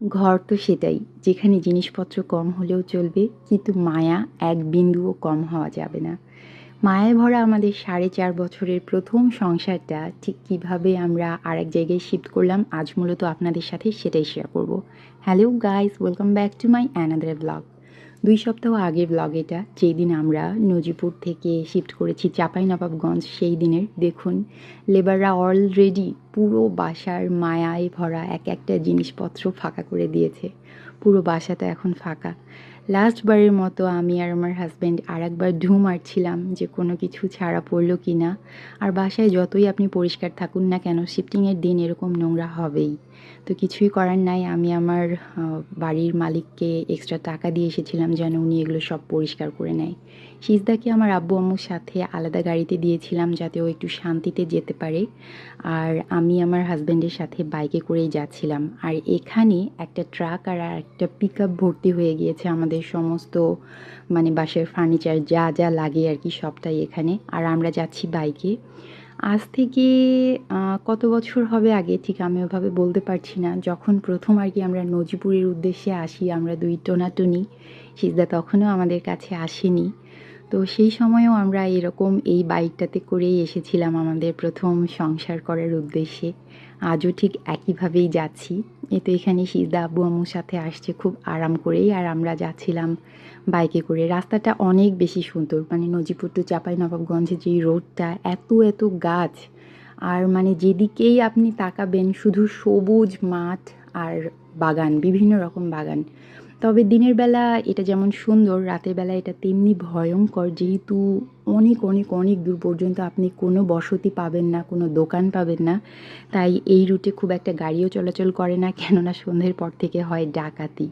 ঘর তো সেটাই। যেখানে জিনিসপত্র কম হলেও চলবে, কিন্তু মায়া এক বিন্দুও কম হওয়া যাবে না। মায়ায় ভরা আমাদের সাড়ে চার বছরের প্রথম সংসারটা ঠিক কীভাবে আমরা আরেক জায়গায় শিফট করলাম, আজ মূলত আপনাদের সাথে সেটাই শেয়ার করব। Hello guys welcome back to my another blog দুই সপ্তাহ আগের ব্লগ এটা, যেই দিন আমরা নজিপুর থেকে শিফট করেছি চাঁপাইনবাবগঞ্জ, সেই দিনের। দেখুন লেবাররা অলরেডি পুরো বাসার মায়ায় ভরা এক একটা জিনিসপত্র ফাঁকা করে দিয়েছে। পুরো বাসাটা এখন ফাঁকা। লাস্টবারের মতো আমি আর আমার হাজব্যান্ড আর একবার ঢু মারছিলাম যে কোনো কিছু ছাড়া পড়ল কি না। আর বাসায় যতই আপনি পরিষ্কার থাকুন না কেন শিফটিংয়ের দিন এরকম নোংরা হবেই। তো কিছুই করার নাই। আমি আমার বাড়ির মালিককে এক্সট্রা টাকা দিয়ে এসেছিলাম যেন উনি এগুলো সব পরিষ্কার করে নেয়। সিজদাকে আমার আব্বু আম্মুর সাথে আলাদা গাড়িতে দিয়েছিলাম যাতে ও একটু শান্তিতে যেতে পারে। আর আমি আমার হাজব্যান্ডের সাথে বাইকে করেই যাচ্ছিলাম। আর এখানে একটা ট্রাক আর একটা পিক ভর্তি হয়ে গিয়েছে আমাদের সমস্ত মানে বাসের ফার্নিচার যা যা লাগে আর কি সবটাই এখানে। আর আমরা যাচ্ছি বাইকে আজ থেকে কত বছর হবে আগে? ঠিক আমি ওভাবে বলতে পারছি না। যখন প্রথম আর কি আমরা নজিপুরের উদ্দেশ্যে আসি, আমরা দুই টোনাটুনি, সিজদা তখনও আমাদের কাছে আসেনি। তো সেই সময়েও আমরা এরকম এই বাইকটাতে করেই এসেছিলাম আমাদের প্রথম সংসার করার উদ্দেশ্যে। আজও ঠিক একইভাবেই যাচ্ছি। এ তো এখানে সিজদা আব্বু আম্মুর সাথে আসছে খুব আরাম করেই আর আমরা যাচ্ছিলাম বাইকে করে। রাস্তাটা অনেক বেশি সুন্দর মানে নজিপুর টু চাপাই নবাবগঞ্জের যেই রোডটা, এত এত গাছ। আর মানে যেদিকেই আপনি তাকাবেন শুধু সবুজ মাঠ আর বাগান, বিভিন্ন রকম বাগান। তবে দিনের বেলা এটা যেমন সুন্দর, রাতের বেলা এটা তেমনি ভয়ঙ্কর। যেহেতু অনেক অনেক অনেক দূর পর্যন্ত আপনি কোনো বসতি পাবেন না, কোনো দোকান পাবেন না, তাই এই রুটে খুব একটা গাড়িও চলাচল করে না, কেননা সন্ধ্যের পর থেকে হয় ডাকাতি।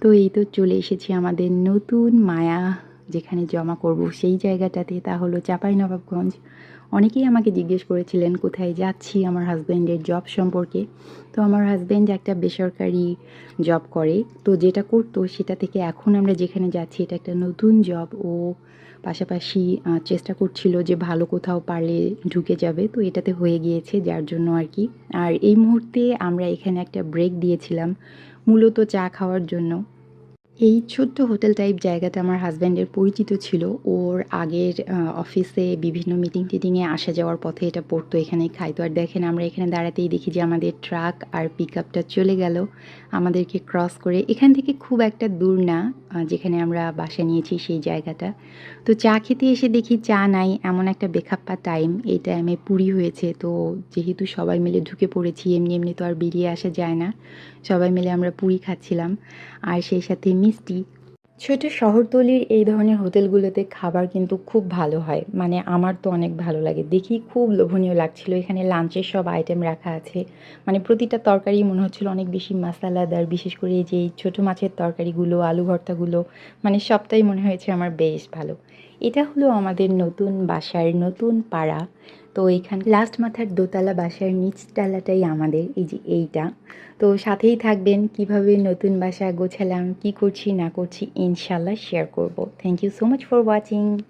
তো এই তো চলে এসেছি আমাদের নতুন মায়া যেখানে জমা করব সেই জায়গাটাতে, তা হলো চাঁপাইনবাবগঞ্জ। অনেকেই আমাকে জিজ্ঞেস করেছিলেন, কোথায় যাচ্ছি আমার হাজব্যান্ডের জব সম্পর্কে? তো আমার হাজব্যান্ড একটা বেসরকারি জব করে। তো যেটা করতো, সেটা থেকে এখন আমরা যেখানে যাচ্ছি, এটা একটা নতুন জব ও পাশাপাশি চেষ্টা করছিল যে ভালো কোথাও পারলে ঢুকে যাবে। তো এটাতে হয়ে গিয়েছে, যার জন্য আর কি। আর এই মুহূর্তে আমরা এখানে একটা ব্রেক দিয়েছিলাম, মূলত চা খাওয়ার জন্য। এই ছোট্ট হোটেল টাইপ জায়গাটা আমার হাজব্যান্ডের পরিচিত ছিল। ওর আগের অফিসে বিভিন্ন মিটিং টিটিংয়ে আসা যাওয়ার পথে এটা পড়তো এখানে। খাইতো, আর দেখেন আমরা এখানে দাঁড়াতেই দেখি যে আমাদের ট্রাক আর পিক আপটা চলে গেল। আমাদেরকে ক্রস করে এখান থেকে খুব একটা দূর না যেখানে আমরা বাসা নিয়েছি সেই জায়গাটা। তো চা খেতে এসে দেখি চা নাই, এমন একটা বেখাপ্পা টাইম এই টাইমে পুরি হয়েছে। তো যেহেতু সবাই মিলে ঢুকে পড়েছি, এমনি এমনি তো আর বেরিয়ে আসা যায় না। সবাই মিলে আমরা পুরি খাচ্ছিলাম। আর সেই সাথে মিষ্টি। ছোটো শহরতলির এই ধরনের হোটেলগুলোতে খাবার কিন্তু খুব ভালো হয়। মানে আমার তো অনেক ভালো লাগে। দেখি খুব লোভনীয় লাগছিল। এখানে লাঞ্চের সব আইটেম রাখা আছে। মানে প্রতিটা তরকারি মনে হচ্ছিল অনেক বেশি মশলাদার। বিশেষ করে এই যে ছোটো মাছের তরকারিগুলো, আলু ভর্তাগুলো মানে সবটাই মনে হয়েছে আমার বেশ ভালো। এটা হলো আমাদের নতুন বাসার নতুন পাড়া। তো এখান লাস্ট মাথার দোতলা বাসার নিচতলাটাই আমাদের, এই যে এইটা। তো সাথেই থাকবেন, কীভাবে নতুন বাসা গোছালাম, কি করছি না করছি ইনশাল্লাহ শেয়ার করব। Thank you so much for watching